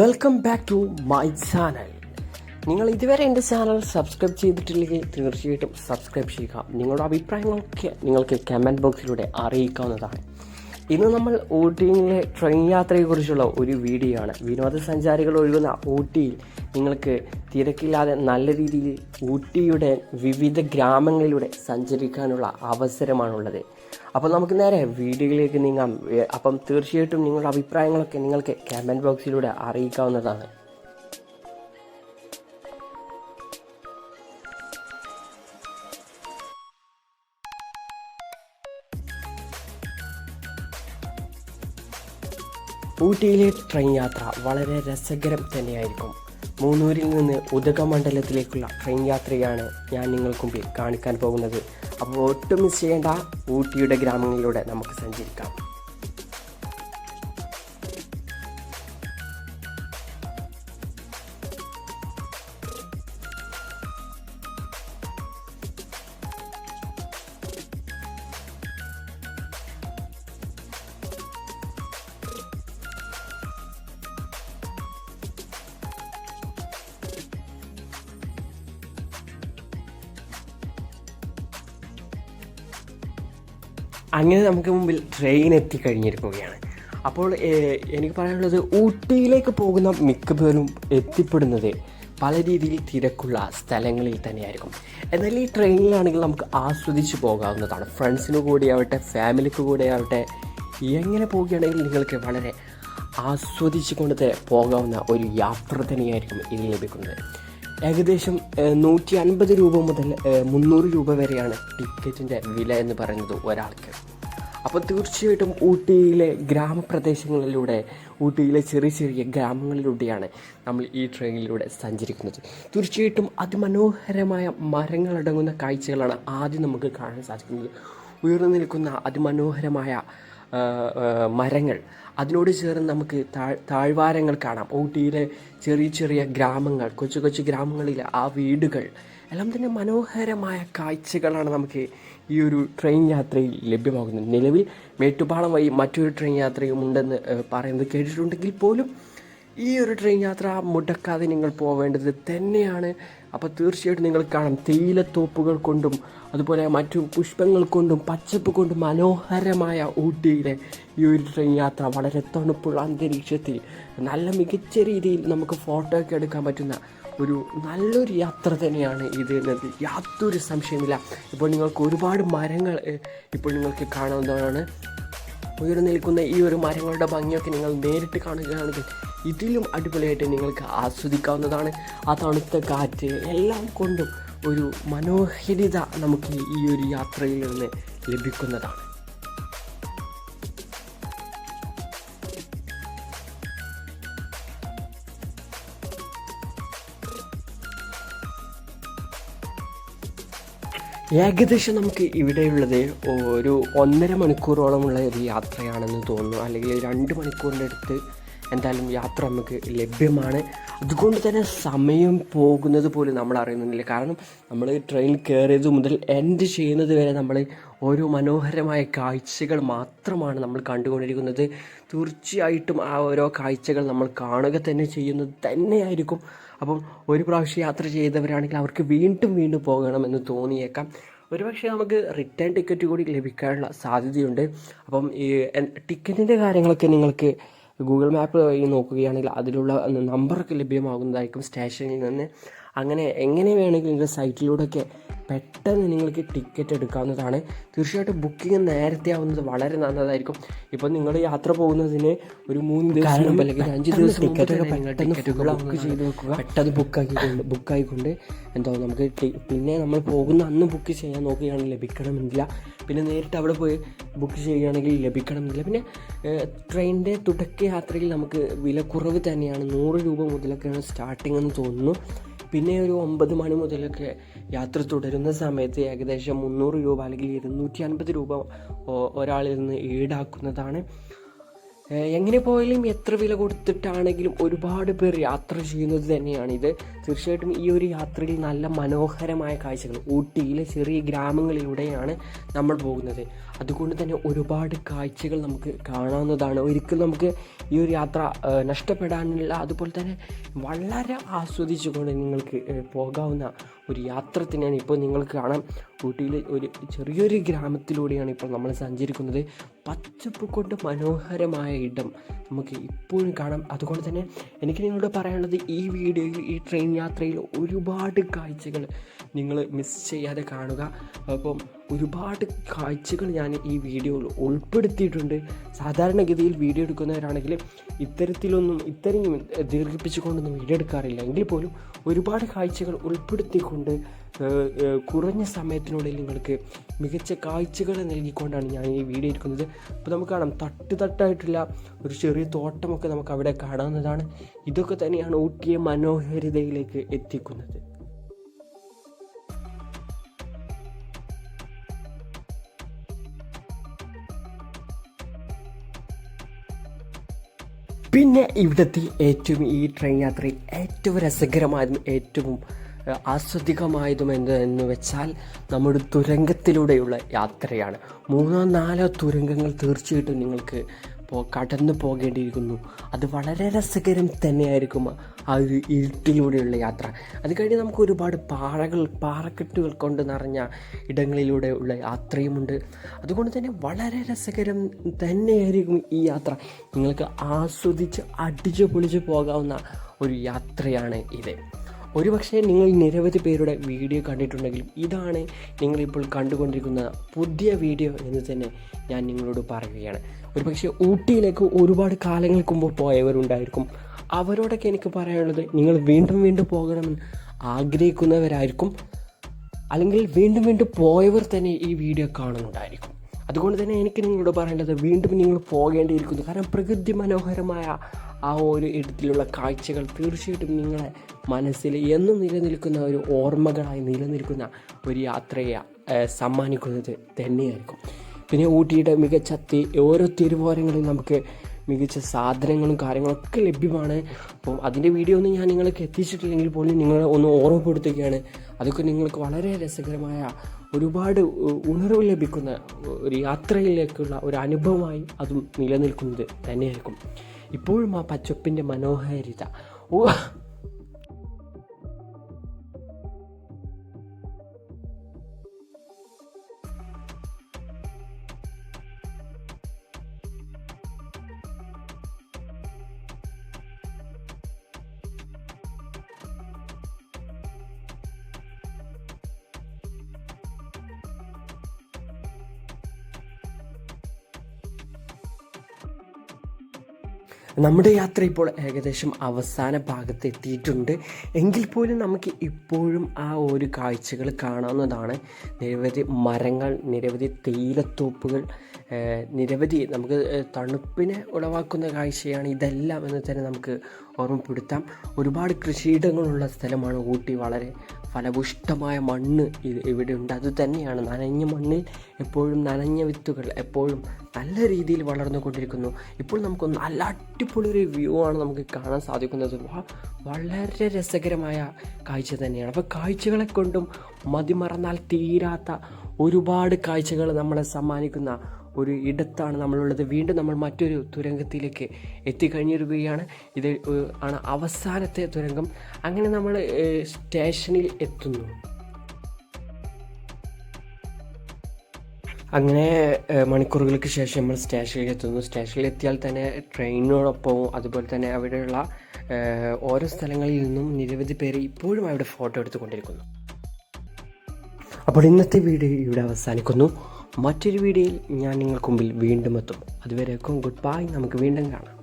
Welcome back to my channel നിങ്ങൾ ഇതുവരെ എന്റെ ചാനൽ സബ്സ്ക്രൈബ് ചെയ്തിട്ടില്ലെങ്കിൽ തീർച്ചയായിട്ടും സബ്സ്ക്രൈബ് ചെയ്യുക. നിങ്ങളുടെ അഭിപ്രായങ്ങളൊക്കെ നിങ്ങൾക്ക് കമന്റ് ബോക്സിലൂടെ അറിയിക്കാവുന്നതാണ്. ഇന്ന് നമ്മൾ ഊട്ടിയിലെ ട്രെയിൻ യാത്രയെക്കുറിച്ചുള്ള ഒരു വീഡിയോ ആണ്. വിനോദസഞ്ചാരികൾ ഒഴുകുന്ന ഊട്ടിയിൽ നിങ്ങൾക്ക് തിരക്കില്ലാതെ നല്ല രീതിയിൽ ഊട്ടിയുടെ വിവിധ ഗ്രാമങ്ങളിലൂടെ സഞ്ചരിക്കാനുള്ള അവസരമാണുള്ളത്. അപ്പോൾ നമുക്ക് നേരെ വീഡിയോയിലേക്ക് നീങ്ങാം. അപ്പം തീർച്ചയായിട്ടും നിങ്ങളുടെ അഭിപ്രായങ്ങളൊക്കെ നിങ്ങൾക്ക് കമന്റ് ബോക്സിലൂടെ അറിയിക്കാവുന്നതാണ്. ഊട്ടിയിലെ ട്രെയിൻ യാത്ര വളരെ രസകരം തന്നെയായിരിക്കും. മൂന്നൂരിൽ നിന്ന് ഉദകമണ്ഡലത്തിലേക്കുള്ള ട്രെയിൻ യാത്രയാണ് ഞാൻ നിങ്ങൾക്ക് മുമ്പിൽ കാണിക്കാൻ പോകുന്നത്. അപ്പോൾ ഒട്ടും മിസ് ചെയ്യേണ്ട ഊട്ടിയുടെ ഗ്രാമങ്ങളിലൂടെ നമുക്ക് സഞ്ചരിക്കാം. അങ്ങനെ നമുക്ക് മുമ്പിൽ ട്രെയിൻ എത്തിക്കഴിഞ്ഞിരിക്കുകയാണ് അപ്പോൾ എനിക്ക് പറയാനുള്ളത് ഊട്ടിയിലേക്ക് പോകുന്ന മിക്കപ്പോഴും എത്തിപ്പെടുന്നത് പല രീതിയിൽ തിരക്കുള്ള സ്ഥലങ്ങളിൽ തന്നെയായിരിക്കും. എന്നാൽ ഈ ട്രെയിനിലാണെങ്കിൽ നമുക്ക് ആസ്വദിച്ച് പോകാവുന്നതാണ്. ഫ്രണ്ട്സിന് കൂടിയാവട്ടെ ഫാമിലിക്ക് കൂടിയാവട്ടെ എങ്ങനെ പോവുകയാണെങ്കിൽ നിങ്ങൾക്ക് വളരെ ആസ്വദിച്ചുകൊണ്ട് പോകാവുന്ന ഒരു യാത്ര തന്നെയായിരിക്കും ഇതിൽ ലഭിക്കുന്നത്. ഏകദേശം നൂറ്റി അൻപത് രൂപ മുതൽ മുന്നൂറ് രൂപ വരെയാണ് ടിക്കറ്റിന്റെ വില എന്ന് പറയുന്നത് ഒരാൾക്ക്. അപ്പോൾ തീർച്ചയായിട്ടും ഊട്ടിയിലെ ഗ്രാമപ്രദേശങ്ങളിലൂടെ ഊട്ടിയിലെ ചെറിയ ചെറിയ ഗ്രാമങ്ങളിലൂടെയാണ് നമ്മൾ ഈ ട്രെയിനിലൂടെ സഞ്ചരിക്കുന്നത്. തീർച്ചയായിട്ടും അതിമനോഹരമായ മരങ്ങളടങ്ങുന്ന കാഴ്ചകളാണ് ആദ്യം നമുക്ക് കാണാൻ സാധിക്കുന്നത്. ഉയർന്നു നിൽക്കുന്ന അതിമനോഹരമായ മരങ്ങൾ. അതിനോട് ചേർന്ന് നമുക്ക് താഴ് താഴ്വാരങ്ങൾ കാണാം. ഊട്ടിയിലെ ചെറിയ ചെറിയ ഗ്രാമങ്ങൾ കൊച്ചു കൊച്ചു ഗ്രാമങ്ങളിലെ ആ വീടുകൾ. എല്ലാം തന്നെ മനോഹരമായ കാഴ്ചകളാണ് നമുക്ക് ഈ ഒരു ട്രെയിൻ യാത്രയിൽ ലഭ്യമാകുന്നത്. നിലവിൽ മേട്ടുപാളം വഴി മറ്റൊരു ട്രെയിൻ യാത്രയും ഉണ്ടെന്ന് പറയുന്നത് കേട്ടിട്ടുണ്ടെങ്കിൽ പോലും ഈ ഒരു ട്രെയിൻ യാത്ര മുടക്കാതെ നിങ്ങൾ പോവേണ്ടത് തന്നെയാണ്. അപ്പോൾ തീർച്ചയായിട്ടും നിങ്ങൾ കാണാം. തേയിലത്തോപ്പുകൾ കൊണ്ടും അതുപോലെ മറ്റു പുഷ്പങ്ങൾ കൊണ്ടും പച്ചപ്പ് കൊണ്ടും മനോഹരമായ ഊട്ടിയിലെ ഈ ഒരു ട്രെയിൻ യാത്ര വളരെ തണുപ്പുള്ള അന്തരീക്ഷത്തിൽ നല്ല മികച്ച രീതിയിൽ നമുക്ക് ഫോട്ടോ ഒക്കെ എടുക്കാൻ പറ്റുന്ന ഒരു നല്ലൊരു യാത്ര തന്നെയാണ് ഇത് എന്നത്. യാതൊരു സംശയമില്ല ഇപ്പോൾ നിങ്ങൾക്ക് ഒരുപാട് മരങ്ങൾ ഇപ്പോൾ നിങ്ങൾക്ക് കാണാവുന്നതാണ്. ഉയർന്നു നിൽക്കുന്ന ഈ ഒരു മരങ്ങളുടെ ഭംഗിയൊക്കെ നിങ്ങൾ നേരിട്ട് കാണുകയാണെങ്കിൽ ഇതിലും അടിപൊളിയായിട്ട് നിങ്ങൾക്ക് ആസ്വദിക്കാവുന്നതാണ്. ആ തണുത്ത കാറ്റ് എല്ലാം കൊണ്ടും ഒരു മനോഹരിത നമുക്ക് ഈ ഒരു യാത്രയിൽ നിന്ന് ലഭിക്കുന്നതാണ്. ഏകദേശം നമുക്ക് ഇവിടെയുള്ളത് ഒരു ഒന്നര മണിക്കൂറോളമുള്ള ഒരു യാത്രയാണെന്ന് തോന്നുന്നു. അല്ലെങ്കിൽ രണ്ട് മണിക്കൂറിന്റെ അടുത്ത് എന്തായാലും യാത്ര നമുക്ക് ലഭ്യമാണ്. അതുകൊണ്ട് തന്നെ സമയം പോകുന്നത് പോലും നമ്മൾ അറിയുന്നില്ല. കാരണം നമ്മൾ ട്രെയിൻ കയറിയത് മുതൽ എൻഡ് ചെയ്യുന്നത് വരെ നമ്മൾ ഓരോ മനോഹരമായ കാഴ്ചകൾ മാത്രമാണ് നമ്മൾ കണ്ടുകൊണ്ടിരിക്കുന്നത്. തീർച്ചയായിട്ടും ആ ഓരോ കാഴ്ചകൾ നമ്മൾ കാണുക തന്നെ ചെയ്യുന്നത് തന്നെയായിരിക്കും. അപ്പം ഒരു പ്രാവശ്യം യാത്ര ചെയ്തവരാണെങ്കിൽ അവർക്ക് വീണ്ടും വീണ്ടും പോകണമെന്ന് തോന്നിയേക്കാം. ഒരുപക്ഷെ നമുക്ക് റിട്ടേൺ ടിക്കറ്റ് കൂടി ലഭിക്കാനുള്ള സാധ്യതയുണ്ട്. അപ്പം ഈ ടിക്കറ്റിന്റെ കാര്യങ്ങളൊക്കെ നിങ്ങൾക്ക് ഗൂഗിൾ മാപ്പ് വഴി നോക്കുകയാണെങ്കിൽ അതിലുള്ള നമ്പറൊക്കെ ലഭ്യമാകുന്നതായിരിക്കും സ്റ്റേഷനിൽ നിന്ന്. അങ്ങനെ എങ്ങനെ വേണമെങ്കിലും നിങ്ങളുടെ സൈറ്റിലൂടെയൊക്കെ പെട്ടെന്ന് നിങ്ങൾക്ക് ടിക്കറ്റ് എടുക്കാവുന്നതാണ്. തീർച്ചയായിട്ടും ബുക്കിംഗ് നേരത്തെ ആവുന്നത് വളരെ നല്ലതായിരിക്കും. ഇപ്പോൾ നിങ്ങൾ യാത്ര പോകുന്നതിന് ഒരു മൂന്ന് ദിവസം മുമ്പ് അല്ലെങ്കിൽ അഞ്ച് ദിവസം ടിക്കറ്റ് പെട്ടെന്ന് ബുക്ക് ചെയ്ത് വെക്കുക. പെട്ടെന്ന് ബുക്കാക്കിക്കൊണ്ട് ബുക്കായിക്കൊണ്ട് എന്തോ നമുക്ക് പിന്നെ നമ്മൾ പോകുന്ന അന്ന് ബുക്ക് ചെയ്യാൻ നോക്കുകയാണെങ്കിൽ ലഭിക്കണമെന്നില്ല. പിന്നെ നേരിട്ട് അവിടെ പോയി ബുക്ക് ചെയ്യുകയാണെങ്കിൽ ലഭിക്കണമെന്നില്ല. പിന്നെ ട്രെയിനിന്റെ തുടക്ക യാത്രയിൽ നമുക്ക് വില കുറവ് തന്നെയാണ്. നൂറ് രൂപ മുതലൊക്കെയാണ് സ്റ്റാർട്ടിംഗ് എന്ന് തോന്നുന്നു. പിന്നെ ഒരു ഒമ്പത് മണി മുതലൊക്കെ യാത്ര തുടരുന്ന സമയത്ത് ഏകദേശം മുന്നൂറ് രൂപ അല്ലെങ്കിൽ ഇരുന്നൂറ്റി അൻപത് രൂപ ഒരാളിൽ നിന്ന് ഈടാക്കുന്നതാണ്. എങ്ങനെ പോയാലും എത്ര വില കൊടുത്തിട്ടാണെങ്കിലും ഒരുപാട് പേർ യാത്ര ചെയ്യുന്നത് തന്നെയാണ് ഇത് തീർച്ചയായിട്ടും ഈ ഒരു യാത്രയിൽ നല്ല മനോഹരമായ കാഴ്ചകൾ ഊട്ടിയിലെ ചെറിയ ഗ്രാമങ്ങളിലൂടെയാണ് നമ്മൾ പോകുന്നത്. അതുകൊണ്ട് തന്നെ ഒരുപാട് കാഴ്ചകൾ നമുക്ക് കാണാവുന്നതാണ്. ഒരിക്കലും നമുക്ക് ഈ ഒരു യാത്ര നഷ്ടപ്പെടാനില്ല അതുപോലെ തന്നെ വളരെ ആസ്വദിച്ചുകൊണ്ട് നിങ്ങൾക്ക് പോകാവുന്ന ഒരു യാത്ര തന്നെയാണ് ഇപ്പോൾ നിങ്ങൾക്ക് കാണാം ഊട്ടിയിൽ ഒരു ചെറിയൊരു ഗ്രാമത്തിലൂടെയാണ് ഇപ്പോൾ നമ്മൾ സഞ്ചരിക്കുന്നത്. പച്ചപ്പ് കൊണ്ട് മനോഹരമായ ഇടം നമുക്ക് ഇപ്പോഴും കാണാം. അതുകൊണ്ട് തന്നെ എനിക്ക് നിങ്ങളോട് പറയാനുള്ളത് ഈ വീഡിയോയിൽ ഈ ട്രെയിൻ യാത്രയിൽ ഒരുപാട് കാഴ്ചകൾ നിങ്ങൾ മിസ് ചെയ്യാതെ കാണുക. അപ്പം ഒരുപാട് കാഴ്ചകൾ ഞാൻ ഈ വീഡിയോയിൽ ഉൾപ്പെടുത്തിയിട്ടുണ്ട്. സാധാരണഗതിയിൽ വീഡിയോ എടുക്കുന്നവരാണെങ്കിൽ ഇത്തരത്തിലൊന്നും ഇത്തരം ദീർഘിപ്പിച്ചുകൊണ്ടൊന്നും വീഡിയോ എടുക്കാറില്ല. എങ്കിൽ പോലും ഒരുപാട് കാഴ്ചകൾ ഉൾപ്പെടുത്തിക്കൊണ്ട് കുറഞ്ഞ സമയത്തിനുള്ളിൽ നിങ്ങൾക്ക് മികച്ച കാഴ്ചകൾ നൽകിക്കൊണ്ടാണ് ഞാൻ ഈ വീഡിയോ എടുക്കുന്നത്. അപ്പോൾ നമുക്ക് കാണാം. തട്ട് തട്ടായിട്ടുള്ള ഒരു ചെറിയ തോട്ടമൊക്കെ നമുക്ക് അവിടെ കാണാവുന്നതാണ്. ഇതൊക്കെ തന്നെയാണ് ഊട്ടിയെ മനോഹാരിതയിലേക്ക് എത്തിക്കുന്നത്. പിന്നെ ഇവിടുത്തെ ഏറ്റവും ഈ ട്രെയിൻ യാത്രയിൽ ഏറ്റവും രസകരമായതും ഏറ്റവും ആസ്വദികമായതും എന്ത് എന്ന് വെച്ചാൽ നമ്മുടെ തുരങ്കത്തിലൂടെയുള്ള യാത്രയാണ്. മൂന്നോ നാലോ തുരങ്കങ്ങൾ തീർച്ചയായിട്ടും നിങ്ങൾക്ക് കടന്നു പോകേണ്ടിയിരിക്കുന്നു. അത് വളരെ രസകരം തന്നെയായിരിക്കും ആ ഒരു ഇരുട്ടിലൂടെയുള്ള യാത്ര. അത് കഴിഞ്ഞ് നമുക്ക് ഒരുപാട് പാറകൾ പാറക്കെട്ടുകൾ കൊണ്ട് നിറഞ്ഞ ഇടങ്ങളിലൂടെ ഉള്ള യാത്രയുമുണ്ട്. അതുകൊണ്ട് തന്നെ വളരെ രസകരം തന്നെയായിരിക്കും ഈ യാത്ര. നിങ്ങൾക്ക് ആസ്വദിച്ച് അടിച്ചു പൊളിച്ച് പോകാവുന്ന ഒരു യാത്രയാണ് ഇത്. ഒരുപക്ഷെ നിങ്ങൾ നിരവധി പേരുടെ വീഡിയോ കണ്ടിട്ടുണ്ടെങ്കിലും ഇതാണ് നിങ്ങളിപ്പോൾ കണ്ടുകൊണ്ടിരിക്കുന്ന പുതിയ വീഡിയോ എന്ന് തന്നെ ഞാൻ നിങ്ങളോട് പറയുകയാണ്. ഒരുപക്ഷെ ഊട്ടിയിലേക്ക് ഒരുപാട് കാലങ്ങൾക്ക് മുമ്പ് പോയവരുണ്ടായിരിക്കും. അവരോടൊക്കെ എനിക്ക് പറയാനുള്ളത് നിങ്ങൾ വീണ്ടും വീണ്ടും പോകണമെന്ന് ആഗ്രഹിക്കുന്നവരായിരിക്കും. അല്ലെങ്കിൽ വീണ്ടും വീണ്ടും പോയവർ തന്നെ ഈ വീഡിയോ കാണുന്നുണ്ടായിരിക്കും. അതുകൊണ്ട് തന്നെ എനിക്ക് നിങ്ങളോട് പറയേണ്ടത് വീണ്ടും നിങ്ങൾ പോകേണ്ടിയിരിക്കുന്നു. കാരണം പ്രകൃതി മനോഹരമായ ആ ഒരു ഇടത്തിലുള്ള കാഴ്ചകൾ തീർച്ചയായിട്ടും നിങ്ങളെ മനസ്സിൽ എന്നും നിലനിൽക്കുന്ന ഒരു ഓർമ്മകളായി നിലനിൽക്കുന്ന ഒരു യാത്രയെ സമ്മാനിക്കുന്നത് തന്നെയായിരിക്കും. പിന്നെ ഊട്ടിയുടെ മികച്ച ഓരോ തിരുവോരങ്ങളിൽ നമുക്ക് മികച്ച സാധനങ്ങളും കാര്യങ്ങളൊക്കെ ലഭ്യമാണ്. അപ്പം അതിന്റെ വീഡിയോ ഒന്നും ഞാൻ നിങ്ങൾക്ക് എത്തിച്ചിട്ടില്ലെങ്കിൽ പോലും നിങ്ങളെ ഒന്ന് ഓർമ്മപ്പെടുത്തുകയാണ്. അതൊക്കെ നിങ്ങൾക്ക് വളരെ രസകരമായ ഒരുപാട് ഉണർവ് ലഭിക്കുന്ന ഒരു യാത്രയിലേക്കുള്ള ഒരു അനുഭവമായി അതും നിലനിൽക്കുന്നത് തന്നെയായിരിക്കും. ഇപ്പോഴും ആ പച്ചപ്പിന്റെ മനോഹാരിത. ഓ നമ്മുടെ യാത്ര ഇപ്പോൾ ഏകദേശം അവസാന ഭാഗത്ത് എത്തിയിട്ടുണ്ട്. എങ്കിൽ പോലും നമുക്ക് ഇപ്പോഴും ആ ഒരു കാഴ്ചകൾ കാണാവുന്നതാണ്. നിരവധി മരങ്ങൾ നിരവധി തേയിലത്തോപ്പുകൾ നിരവധി നമുക്ക് തണുപ്പിനെ ഉളവാക്കുന്ന കാഴ്ചയാണ് ഇതെല്ലാം എന്ന് തന്നെ നമുക്ക് ഓർമ്മപ്പെടുത്താം. ഒരുപാട് കൃഷിയിടങ്ങളുള്ള സ്ഥലമാണ് ഊട്ടി. വളരെ ഫലപുഷ്ടമായ മണ്ണ് ഇവിടെ ഉണ്ട്. അത് തന്നെയാണ് നനഞ്ഞ മണ്ണിൽ എപ്പോഴും നനഞ്ഞ വിത്തുകൾ എപ്പോഴും നല്ല രീതിയിൽ വളർന്നുകൊണ്ടിരിക്കുന്നു ഇപ്പോൾ നമുക്ക് നല്ല അടിപൊളി ഒരു വ്യൂ ആണ് നമുക്ക് കാണാൻ സാധിക്കുന്നത്. വളരെ രസകരമായ കാഴ്ച തന്നെയാണ്. അപ്പോൾ കാഴ്ചകളെ കൊണ്ടും മതിമറന്നാൽ തീരാത്ത ഒരുപാട് കാഴ്ചകൾ നമ്മളെ സമ്മാനിക്കുന്ന ഒരു ഇടത്താണ് നമ്മളുള്ളത്. വീണ്ടും നമ്മൾ മറ്റൊരു തുരങ്കത്തിലേക്ക് എത്തിക്കഴിഞ്ഞിരിക്കുകയാണ്. ഇത് ആണ് അവസാനത്തെ തുരങ്കം. അങ്ങനെ നമ്മൾ സ്റ്റേഷനിൽ എത്തുന്നു. അങ്ങനെ മണിക്കൂറുകൾക്ക് ശേഷം നമ്മൾ സ്റ്റേഷനിൽ എത്തുന്നു. സ്റ്റേഷനിൽ എത്തിയാൽ തന്നെ ട്രെയിനിനോടൊപ്പവും അതുപോലെ തന്നെ അവിടെയുള്ള ഓരോ സ്ഥലങ്ങളിൽ നിന്നും നിരവധി പേര് ഇപ്പോഴും അവിടെ ഫോട്ടോ എടുത്തുകൊണ്ടിരിക്കുന്നു. അപ്പോൾ ഇന്നത്തെ വീഡിയോ ഇവിടെ അവസാനിക്കുന്നു. മറ്റൊരു വീഡിയോയിൽ ഞാൻ നിങ്ങൾക്ക് മുമ്പിൽ വീണ്ടും എത്തും. അതുവരേക്കും ഗുഡ് ബൈ നമുക്ക് വീണ്ടും കാണാം.